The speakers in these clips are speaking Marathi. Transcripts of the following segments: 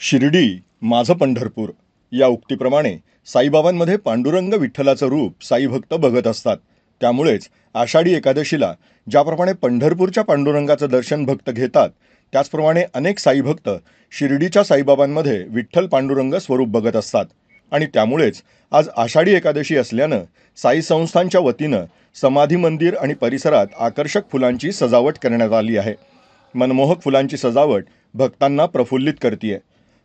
शिर्डी माझं पंढरपूर. या उक्तीप्रमाणे साईबाबांमध्ये पांडुरंग विठ्ठलाचं रूप साईभक्त बघत असतात. त्यामुळेच आषाढी एकादशीला ज्याप्रमाणे पंढरपूरच्या पांडुरंगाचं दर्शन भक्त घेतात त्याचप्रमाणे अनेक साईभक्त शिर्डीच्या साईबाबांमध्ये विठ्ठल पांडुरंग स्वरूप बघत असतात. आणि त्यामुळेच आज आषाढी एकादशी असल्यानं साई संस्थांच्या वतीनं समाधी मंदिर आणि परिसरात आकर्षक फुलांची सजावट करण्यात आली आहे. मनमोहक फुलांची सजावट भक्तांना प्रफुल्लित करते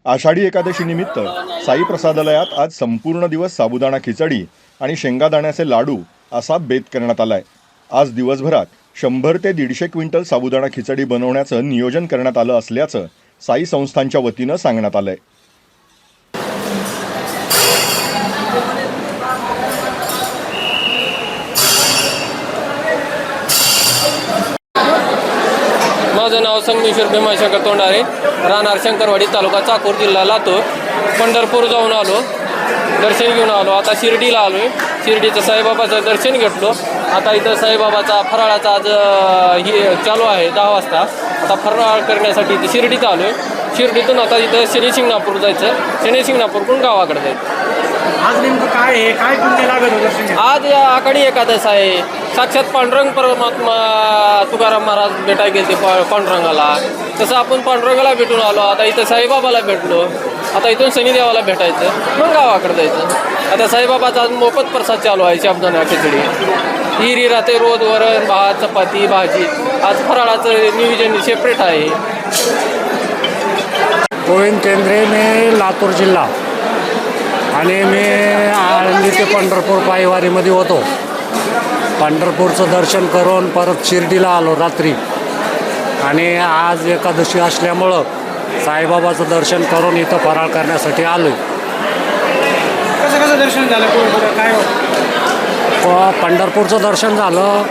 आषाढी एकादशीनिमित्त साई प्रसादालयात आज संपूर्ण दिवस साबुदाणा खिचडी आणि शेंगादाण्याचे लाडू असा बेत करण्यात आलाय. आज दिवसभरात शंभर ते दीडशे क्विंटल साबुदाणा खिचडी बनवण्याचं नियोजन करण्यात आलं असल्याचं साई संस्थांच्या वतीनं सांगण्यात आलंय. माझं नाव संगमेश्वर भीमाशंकर तोंडारे राहणार शंकरवाडी तालुका चाकूर जिल्हा लातूर. पंढरपूर जाऊन आलो दर्शन घेऊन आलो. आता शिर्डीला आलो आहे शिर्डीचं साईबाबाचं दर्शन घेतलो. आता इथं साईबाबाचा फराळाचा आज हे ही चालू आहे दहा वाजता. आता फराळ करण्यासाठी इथे शिर्डीत आलो आहे शिर्डीतून आता इथं शनी शिंगणापूर जायचं. शनी शिंगणापूरकडून गावाकडे जायचं. आज नेमकं काय आहे? काय पुण्य लागत होतं? आज या आखाडी एकादश आहे. साक्षात पांडुरंग परमात्मा तुकाराम महाराज भेटाय गेले पा- पांडुरंगाला. तसं आपण पांडुरंगाला भेटून आलो. आता इथं साईबाबाला भेटलो. आता इथून शनिदेवाला भेटायचं. मग गावाकडे जायचं. आता साईबाबाचा आज मोफत प्रसाद चालू आहे शाबदाना खिचडी. हिरी राहते रोज वरण भात चपाती भाजी. आज फराळाचं नियोजन सेपरेट आहे. गोविंद केंद्रे मी लातूर जिल्हा आणि मी आळंदी ते पंढरपूर पायवारीमध्ये होतो. पंढरपूरचं दर्शन करून परत शिर्डीला आलो रात्री. आणि आज एकादशी असल्यामुळं साईबाबाचं दर्शन करून इथं फराळ करण्यासाठी आलो कसं कसं दर्शन झालं काय पंढरपूरचं दर्शन झालं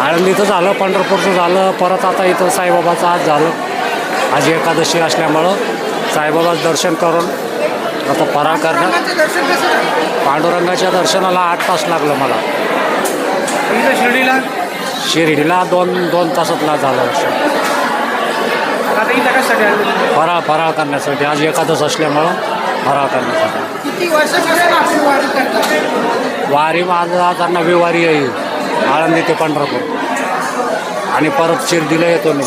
आळंदीचं झालं पंढरपूरचं झालं परत आता इथं साईबाबाचं आज झालं. आज एकादशी असल्यामुळं साईबाबाचं दर्शन करून आता करण्यात कसं झालं? पांडुरंगाच्या दर्शनाला आठ तास लागलं मला. शिर्डीला? शिर्डीला दोन दोन तासातला झालं फराळ फराळ करण्यासाठी. आज एकादश असल्यामुळं फराळ करण्यासाठी. वारी माझं आता नवी वारी येईल आळंदी ते पंढरपूर. आणि परत शिर्डीला येतो मी.